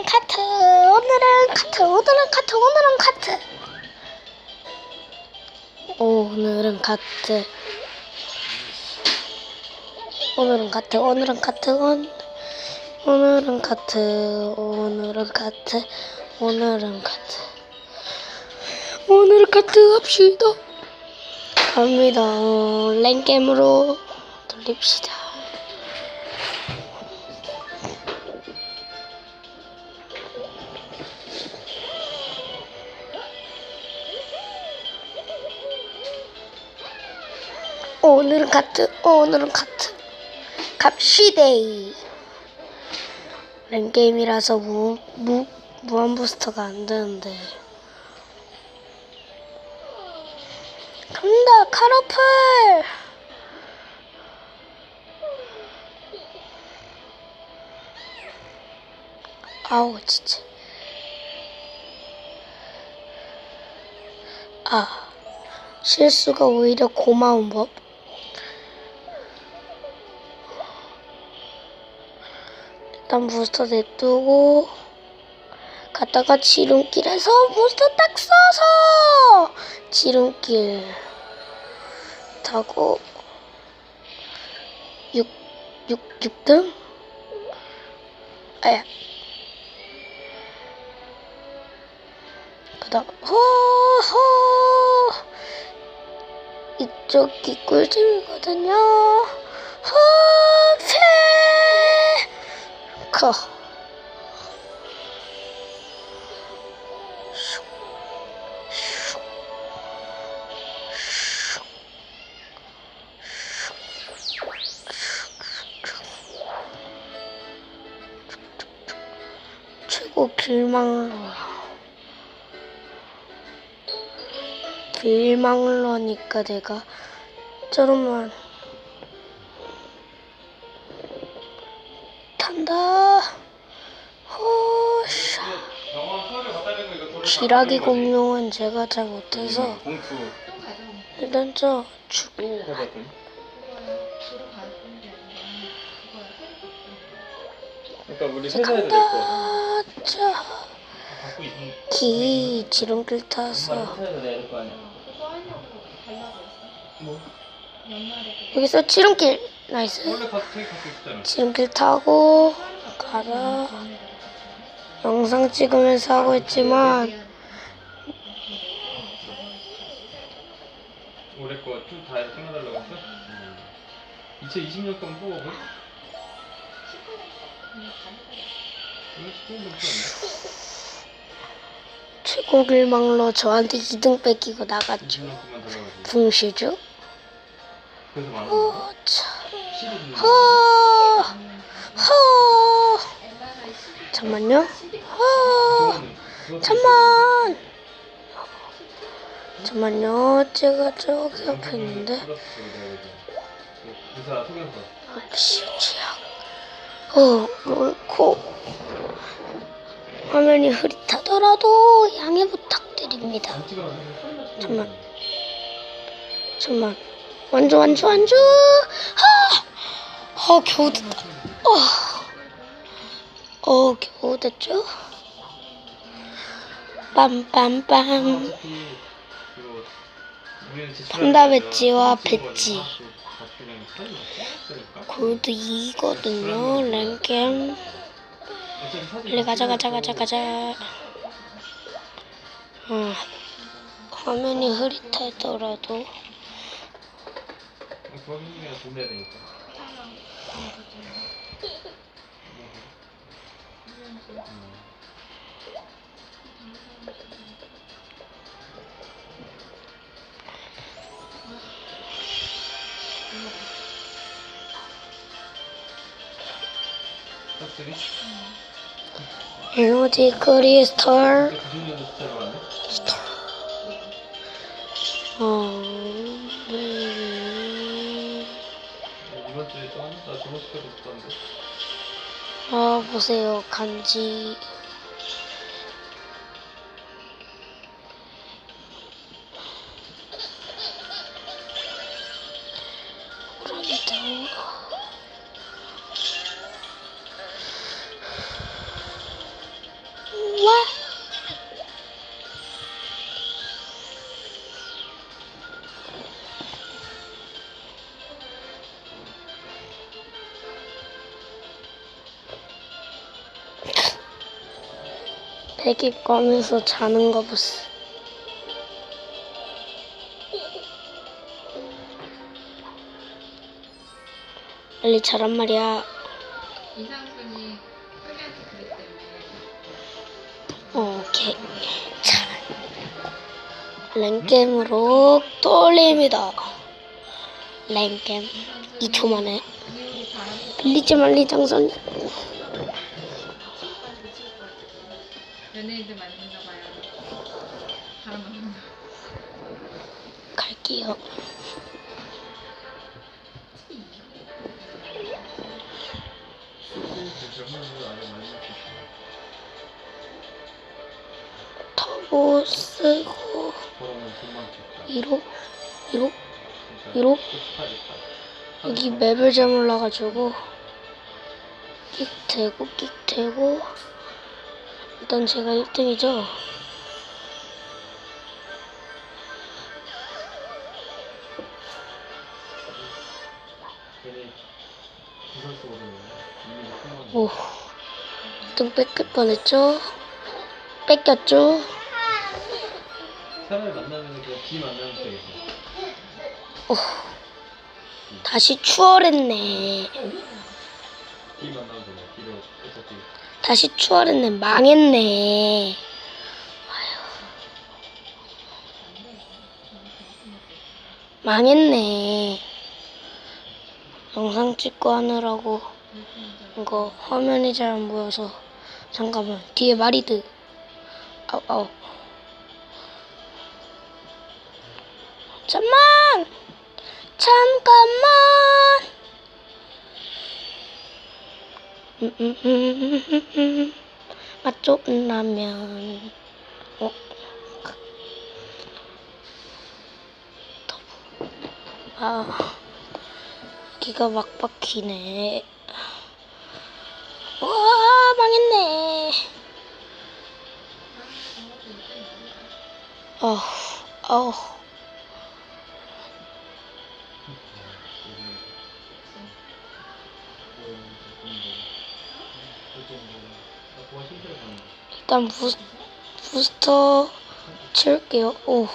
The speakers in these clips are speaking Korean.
오늘은 카트 오늘은 카트 오늘은 카트 오늘은 카트. 오늘은 카트. 오늘은 카트 오늘은 카트 온 오늘은 카트 오늘은 카트 오늘은 카트. 오늘은 카트 합시다. 갑니다. 어, 랭겜으로 돌립시다 오늘은 카트 오늘은 카트 갑시데이. 랭게임이라서 무, 무, 무한 부스터가 안 되는데. 간다 카로플 아우 진짜. 아 실수가 오히려 고마운 법 일단 부스터 냅두고 갔다가 지름길에서 부스터 딱 써서 지름길 타고 6, 6, 6등? 아야 그 다음 호호 이쪽이 꿀잼이거든요 커 최고 길망로 길망로니까 내가 저런만 탄다 호샤. 기라기 공룡은 제가 잘 못해서 일단 저 냈고. 간다. 자 기 지름길 타서? 여기서 지름길 나이스. 있잖아 지름길 타고 가라 영상 찍으면서 하고 있지만 올해 거쭉다 해서 끝나달라고 했어? 2020년 건 뽑아봐 이거 10분 넘지 않나? 최고 길망로 저한테 2등 뺏기고 나갔죠. 20년 것만 달라고 했지 붕시죠? 그래 서 많은 거 호차 12분 허, 허. 잠만요. 허, 잠만. 잠만요. 제가 저기 옆에 있는데. 아씨, 취약. 어, 옳고. 화면이 흐릿하더라도 양해 부탁드립니다. 잠만. 잠만. 완주, 완주, 완주. 아, 어, 겨우 됐다. 어, 어, 겨우 됐죠? 빰빰빰. 판다 배지와 배지. 골드 2거든요. 랭겜. 빨리 가자, 가자, 가자, 가자. 어, 화면이 흐릿하더라도. 범인이가 돈 내야 되니까. 아, 보세요. 간지. 호랑이도. 베개 꺼면서 자는 거 보스. 빨리 자란 말이야. 이상순이 끄리한테 그랬다며. 어, 오케이. 자. 랭겜으로 돌립니다. 랭겜. 2초 만에. 빌리지 말리 장선. 연예인들 만든가 봐요. 바람 만든다. 갈게요. 터보 쓰고 그러면 돈 많겠다. 1호 1호 진짜. 이로? 끝파겠다. 여기 맵을 잘 몰라가지고 끽 되고 끽 되고 일단 제가 1등이죠. 걔네 부산 속으로 이미 한번 오 1등 뺏길 뻔했죠. 뺏겼죠. 사람을 만나면 그비 만나면 되겠어. 오 다시 추월했네. 비 만나면 되네. 비로 어차피 다시 추월했네. 망했네. 망했네. 영상 찍고 하느라고 이거 화면이 잘 안 보여서 잠깐만 뒤에 마리드 아우 아우 잠만 잠깐만 음, 음, 음, 음, 음, 음. 맛 좋은 라면 어? 아 기가 막 박히네 와 망했네 어우 어우 일단 부스, 부스터 채울게요 오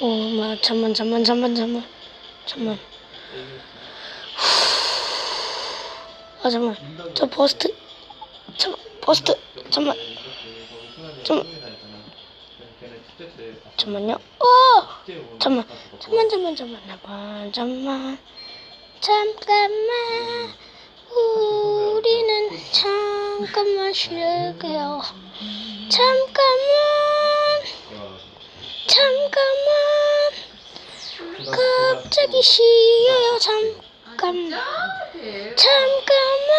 오, 마, 잠만, 잠만, 잠만, 잠만, 잠만. 아, 잠만. 저 버스트, 잠만, 버스트, 잠만, 잠만. 잠만요. 어, 잠만, 잠만, 잠만, 잠만, 잠만, 잠만, 잠깐만. 잠깐만 쉴게요. 잠깐만, 잠깐만. 갑자기 쉬어요. 잠깐만. 대 잠깐만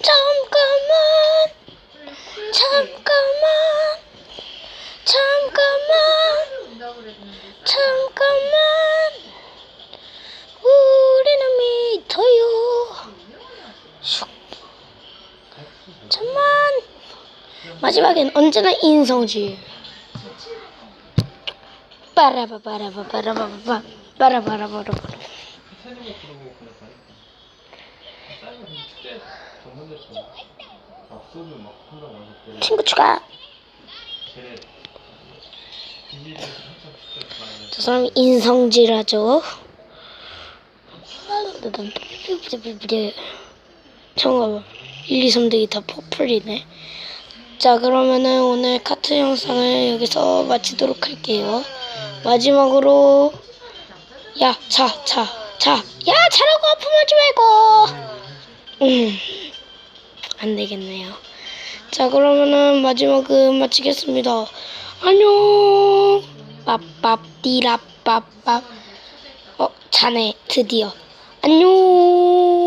잠깐만 잠깐만 잠깐만 온다고 그랬는데. 잠깐만 우리는 믿어요 슉. 잠만 마지막엔 언제나 인성질 빠라바 빠라바 빠라바바 빠라바라바라바 친구 추가 저 사람이 인성질하죠. 잠깐만 1, 2, 3등이 다 퍼플이네. 자 그러면은 오늘 카트 영상을 여기서 마치도록 할게요. 마지막으로 야자자자야 자라고 아픔하지 말고 음, 안 되겠네요. 자 그러면은 마지막은 마치겠습니다. 안녕. 빠빠 띠라 빠빠. 어 자네 드디어 안녕.